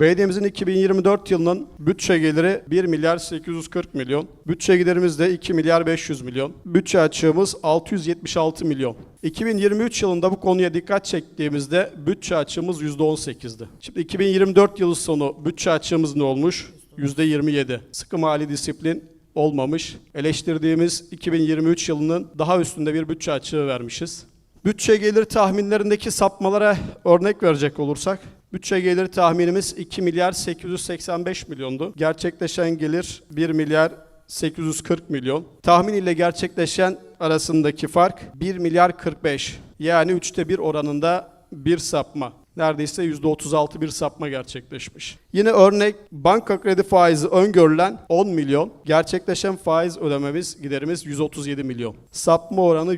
Belediyemizin 2024 yılının bütçe geliri 1 milyar 840 milyon. Bütçe giderimiz de 2 milyar 500 milyon. Bütçe açığımız 676 milyon. 2023 yılında bu konuya dikkat çektiğimizde bütçe açığımız %18'di. Şimdi 2024 yılı sonu bütçe açığımız ne olmuş? %27. Sıkı mali disiplin olmamış. Eleştirdiğimiz 2023 yılının daha üstünde bir bütçe açığı vermişiz. Bütçe gelir tahminlerindeki sapmalara örnek verecek olursak, bütçe gelir tahminimiz 2 milyar 885 milyondu. Gerçekleşen gelir 1 milyar 840 milyon. Tahmin ile gerçekleşen arasındaki fark 1 milyar 45. Yani üçte bir oranında bir sapma. Neredeyse %36 bir sapma gerçekleşmiş. Yine örnek banka kredi faizi öngörülen 10 milyon. Gerçekleşen faiz ödememiz giderimiz 137 milyon. Sapma oranı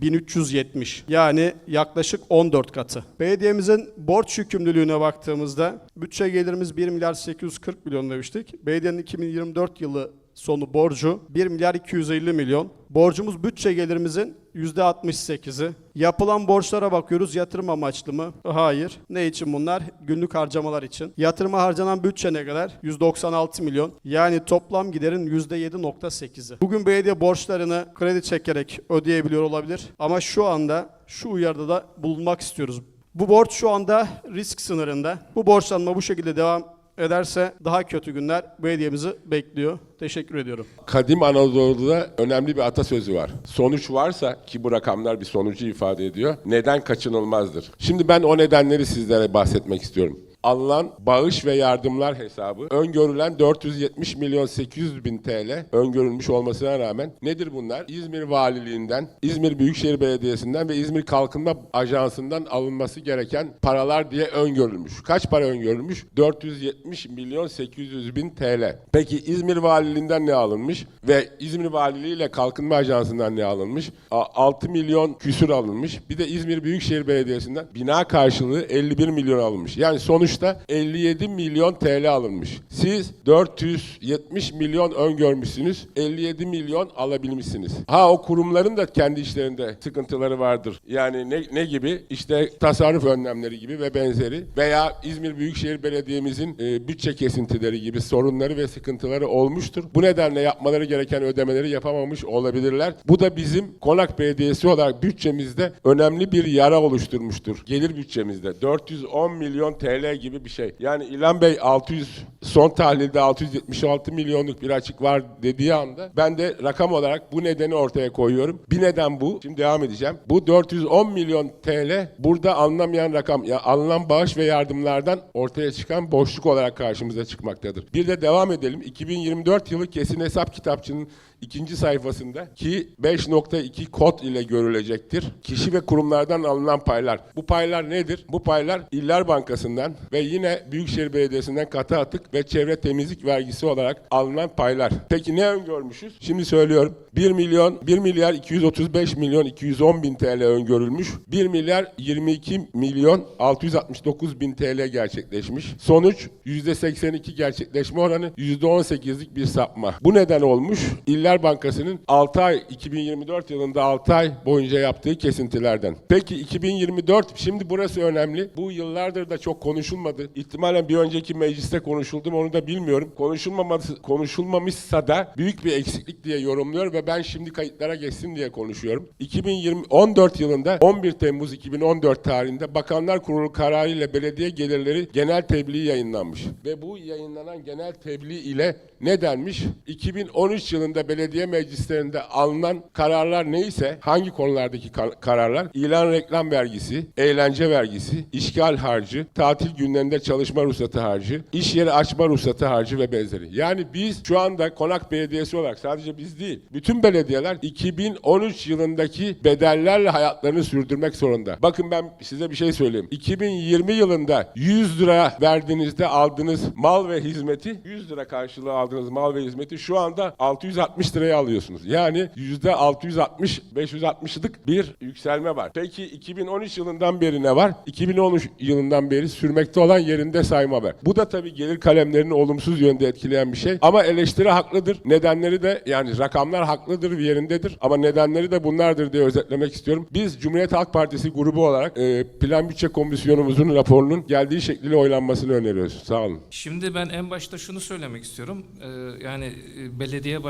%1370. Yani yaklaşık 14 katı. Belediyemizin borç yükümlülüğüne baktığımızda bütçe gelirimiz 1 milyar 840 milyon demiştik. Belediyenin 2024 yılı sonu borcu 1 milyar 250 milyon. Borcumuz bütçe gelirimizin %68'i. Yapılan borçlara bakıyoruz. Yatırım amaçlı mı? Hayır. Ne için bunlar? Günlük harcamalar için. Yatırıma harcanan bütçe ne kadar? 196 milyon. Yani toplam giderin %7.8'i. Bugün belediye borçlarını kredi çekerek ödeyebiliyor olabilir. Ama şu anda şu uyarıda da bulunmak istiyoruz. Bu borç şu anda risk sınırında. Bu borçlanma bu şekilde devam ederse daha kötü günler belediyemizi bekliyor. Teşekkür ediyorum. Kadim Anadolu'da önemli bir atasözü var. Sonuç varsa ki bu rakamlar bir sonucu ifade ediyor. Neden kaçınılmazdır? Şimdi ben o nedenleri sizlere bahsetmek istiyorum. Alınan bağış ve yardımlar hesabı öngörülen 470 milyon 800 bin TL öngörülmüş olmasına rağmen nedir bunlar? İzmir Valiliğinden, İzmir Büyükşehir Belediyesi'nden ve İzmir Kalkınma Ajansı'ndan alınması gereken paralar diye öngörülmüş. Kaç para öngörülmüş? 470 milyon 800 bin TL. Peki İzmir Valiliğinden ne alınmış? Ve İzmir Valiliği ile Kalkınma Ajansı'ndan ne alınmış? A- 6 milyon küsür alınmış. Bir de İzmir Büyükşehir Belediyesi'nden bina karşılığı 51 milyon alınmış. Yani sonuçta 57 milyon TL alınmış. Siz 470 milyon öngörmüşsünüz. 57 milyon alabilmişsiniz. Ha o kurumların da kendi işlerinde sıkıntıları vardır. Yani ne, ne gibi? İşte tasarruf önlemleri gibi ve benzeri. Veya İzmir Büyükşehir Belediye'mizin e, bütçe kesintileri gibi sorunları ve sıkıntıları olmuştur. Bu nedenle yapmaları gereken ödemeleri yapamamış olabilirler. Bu da bizim Konak Belediyesi olarak bütçemizde önemli bir yara oluşturmuştur. Gelir bütçemizde 410 milyon TL gibi bir şey. Yani İlhan Bey 600 son tahlilde 676 milyonluk bir açık var dediği anda ben de rakam olarak bu nedeni ortaya koyuyorum. Bir neden bu. Şimdi devam edeceğim. Bu 410 milyon TL burada alınamayan rakam ya alınan bağış ve yardımlardan ortaya çıkan boşluk olarak karşımıza çıkmaktadır. Bir de devam edelim. 2024 yılı kesin hesap kitapçının ikinci sayfasında ki 5.2 kod ile görülecektir. Kişi ve kurumlardan alınan paylar. Bu paylar nedir? Bu paylar İller Bankası'ndan ve yine Büyükşehir Belediyesi'nden katı atık ve çevre temizlik vergisi olarak alınan paylar. Peki ne öngörmüşüz? Şimdi söylüyorum. 1 milyon 1 milyar 235 milyon 210 bin TL öngörülmüş. 1 milyar 22 milyon 669 bin TL gerçekleşmiş. Sonuç %82 gerçekleşme oranı %18'lik bir sapma. Bu neden olmuş? İller Bankası'nın 6 ay 2024 yılında 6 ay boyunca yaptığı kesintilerden. Peki 2024 şimdi burası önemli. Bu yıllardır da çok konuşulmadı. İhtimalen bir önceki mecliste konuşuldu mu onu da bilmiyorum. Konuşulmaması konuşulmamışsa da büyük bir eksiklik diye yorumluyor ve ben şimdi kayıtlara geçsin diye konuşuyorum. 2020 14 yılında 11 Temmuz 2014 tarihinde Bakanlar Kurulu kararıyla belediye gelirleri genel tebliği yayınlanmış. Ve bu yayınlanan genel tebliğ ile ne denmiş? 2013 yılında belediye meclislerinde alınan kararlar neyse, hangi konulardaki kar- kararlar? İlan reklam vergisi, eğlence vergisi, işgal harcı, tatil günlerinde çalışma ruhsatı harcı, iş yeri açma ruhsatı harcı ve benzeri. Yani biz şu anda Konak Belediyesi olarak sadece biz değil, bütün belediyeler 2013 yılındaki bedellerle hayatlarını sürdürmek zorunda. Bakın ben size bir şey söyleyeyim. 2020 yılında 100 lira verdiğinizde aldığınız mal ve hizmeti, 100 lira karşılığı aldığınız mal ve hizmeti şu anda 660 560 liraya alıyorsunuz. Yani yüzde 660 560'lık bir yükselme var. Peki 2013 yılından beri ne var? 2013 yılından beri sürmekte olan yerinde sayma var. Bu da tabii gelir kalemlerini olumsuz yönde etkileyen bir şey. Ama eleştiri haklıdır. Nedenleri de yani rakamlar haklıdır yerindedir. Ama nedenleri de bunlardır diye özetlemek istiyorum. Biz Cumhuriyet Halk Partisi grubu olarak e, Plan Bütçe Komisyonumuzun raporunun geldiği şekliyle oylanmasını öneriyoruz. Sağ olun. Şimdi ben en başta şunu söylemek istiyorum. Ee, yani e, belediye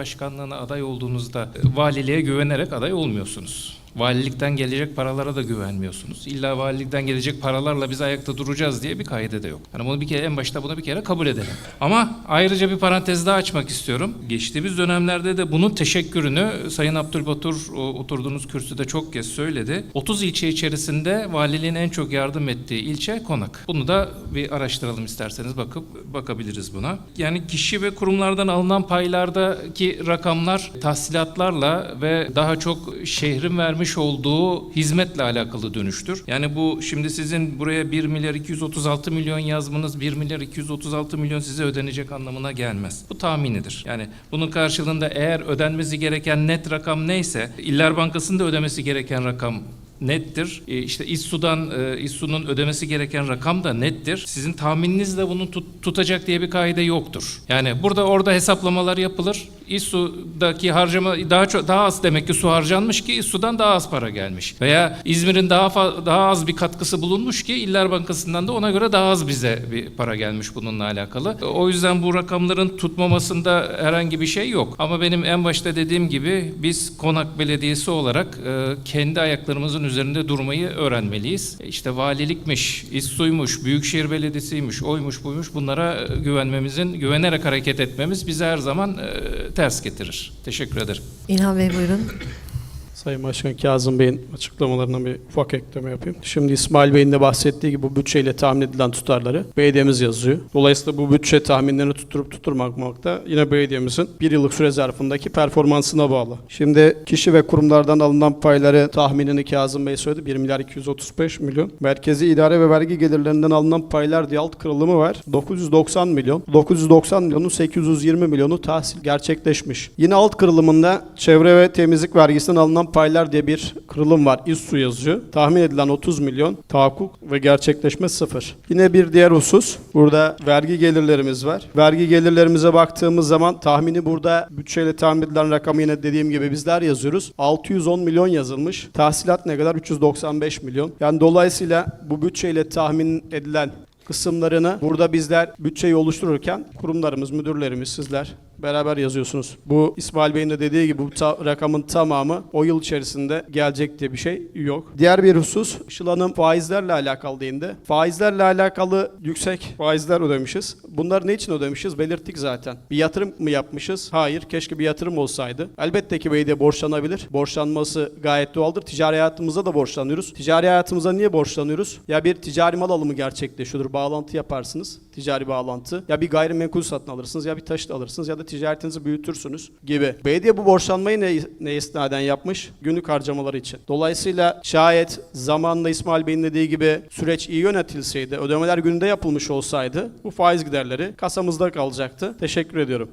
başkanlığına aday olduğunuzda valiliğe güvenerek aday olmuyorsunuz. Valilikten gelecek paralara da güvenmiyorsunuz. İlla valilikten gelecek paralarla biz ayakta duracağız diye bir kaide de yok. Yani bunu bir kere en başta bunu bir kere kabul edelim. Ama ayrıca bir parantez daha açmak istiyorum. Geçtiğimiz dönemlerde de bunun teşekkürünü Sayın Abdülbatur oturduğunuz kürsüde çok kez söyledi. 30 ilçe içerisinde valiliğin en çok yardım ettiği ilçe Konak. Bunu da bir araştıralım isterseniz bakıp bakabiliriz buna. Yani kişi ve kurumlardan alınan paylardaki rakamlar tahsilatlarla ve daha çok şehrin vermiş olduğu hizmetle alakalı dönüştür. Yani bu şimdi sizin buraya 1 milyar 236 milyon yazmanız 1 milyar 236 milyon size ödenecek anlamına gelmez. Bu tahminidir. Yani bunun karşılığında eğer ödenmesi gereken net rakam neyse İller Bankası'nın da ödemesi gereken rakam nettir. E, işte İSSU'dan e, İSSU'nun ödemesi gereken rakam da nettir. Sizin tahmininizle bunu tut- tutacak diye bir kaide yoktur. Yani burada orada hesaplamalar yapılır. İSSU'daki harcama daha çok daha az demek ki su harcanmış ki İSSU'dan daha az para gelmiş. Veya İzmir'in daha daha az bir katkısı bulunmuş ki İller Bankası'ndan da ona göre daha az bize bir para gelmiş bununla alakalı. O yüzden bu rakamların tutmamasında herhangi bir şey yok. Ama benim en başta dediğim gibi biz Konak Belediyesi olarak e, kendi ayaklarımızın üzerinde durmayı öğrenmeliyiz. E, İşte valilikmiş, İSSU'ymuş, Büyükşehir Belediyesi'ymiş, oymuş buymuş bunlara e, güvenmemizin, güvenerek hareket etmemiz bize her zaman e, ters getirir. Teşekkür ederim. İlhan Bey buyurun. Sayın Başkan Kazım Bey'in açıklamalarına bir ufak ekleme yapayım. Şimdi İsmail Bey'in de bahsettiği gibi bu bütçeyle tahmin edilen tutarları belediyemiz yazıyor. Dolayısıyla bu bütçe tahminlerini tutturup tutturmamak da yine belediyemizin bir yıllık süre zarfındaki performansına bağlı. Şimdi kişi ve kurumlardan alınan payları tahminini Kazım Bey söyledi. 1 milyar 235 milyon. Merkezi idare ve vergi gelirlerinden alınan paylar diye alt kırılımı var. 990 milyon. 990 milyonun 820 milyonu tahsil gerçekleşmiş. Yine alt kırılımında çevre ve temizlik vergisinden alınan paylar diye bir kırılım var. İSSU yazıyor. Tahmin edilen 30 milyon. Tahakkuk ve gerçekleşme sıfır. Yine bir diğer husus. Burada vergi gelirlerimiz var. Vergi gelirlerimize baktığımız zaman tahmini burada bütçeyle tahmin edilen rakamı yine dediğim gibi bizler yazıyoruz. 610 milyon yazılmış. Tahsilat ne kadar? 395 milyon. Yani dolayısıyla bu bütçeyle tahmin edilen kısımlarını burada bizler bütçeyi oluştururken kurumlarımız, müdürlerimiz, sizler beraber yazıyorsunuz. Bu İsmail Bey'in de dediği gibi bu ta- rakamın tamamı o yıl içerisinde gelecek diye bir şey yok. Diğer bir husus Işıl Hanım faizlerle alakalı değindi. Faizlerle alakalı yüksek faizler ödemişiz. Bunları ne için ödemişiz? Belirttik zaten. Bir yatırım mı yapmışız? Hayır. Keşke bir yatırım olsaydı. Elbette ki belediye borçlanabilir. Borçlanması gayet doğaldır. Ticari hayatımızda da borçlanıyoruz. Ticari hayatımıza niye borçlanıyoruz? Ya bir ticari mal alımı gerçekleşiyordur. Bağlantı yaparsınız. Ticari bağlantı. Ya bir gayrimenkul satın alırsınız ya bir taşıt alırsınız ya da ticaretinizi büyütürsünüz gibi. Belediye bu borçlanmayı ne, ne istinaden yapmış? Günlük harcamaları için. Dolayısıyla şayet zamanla İsmail Bey'in dediği gibi süreç iyi yönetilseydi, ödemeler gününde yapılmış olsaydı bu faiz giderleri kasamızda kalacaktı. Teşekkür ediyorum.